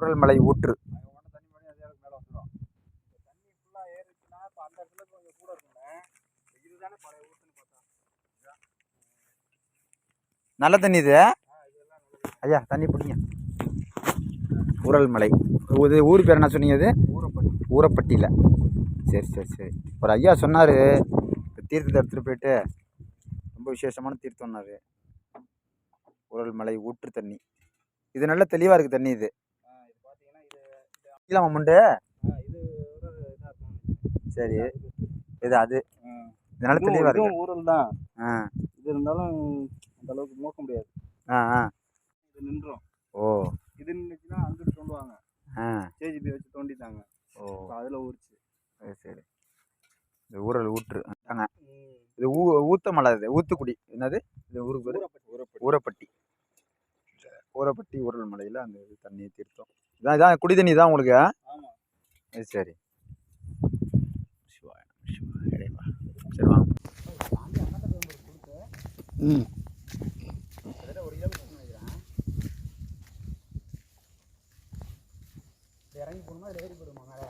குரல்மலை ஊற்று. தண்ணி நல்ல தண்ணி இது. ஐயா தண்ணி பிடிங்க. ஊரல்மலை இது ஊர் பேர் என்ன சொன்னீங்க இது? ஊரப்பட்டி ஊரப்பட்டியில். சரி சரி சரி. ஒரு ஐயா சொன்னார். தீர்த்தத்தை எடுத்துகிட்டு போயிட்டு ரொம்ப விசேஷமான தீர்த்தம்னாரு ஊரல்மலை ஊற்று தண்ணி. இது நல்ல தெளிவாக இருக்குது தண்ணி இது. இதாக இருக்கும் சரி. இது அது. ஆ. இது நல்ல இதுவும் தெளிவாக இருக்கு. ஊரல் தான். ஆ. இது இருந்தாலும் அந்த அளவுக்கு மோக்க முடியாது. ஆ ஆ. இது நின்றோம். ஓ. இது நின்றுச்சுன்னா அங்கிட்டு தோண்டுவாங்க. ஆ. கேஜிபி வச்சு தோண்டிட்டாங்க. ஓ. அதில் ஊறிச்சு. சரி சரி. இந்த ஊரல் ஊற்று. இது ஊ ஊத்த மலை இது ஊத்துக்குடி. என்னது? இது ஊருக்கு ஊறப்பட்டு. ஊரப்பட்டி கூரப்பட்டி ஊரல் மலையில் அந்த இது தண்ணியை தீர்த்தோம். இதான் இதான் குடி தண்ணி தான் உங்களுக்கு? சரி. சரி வாங்க. ம். இறங்கி போகணுமா இல்லை ஏறி போயிடுமா மேலே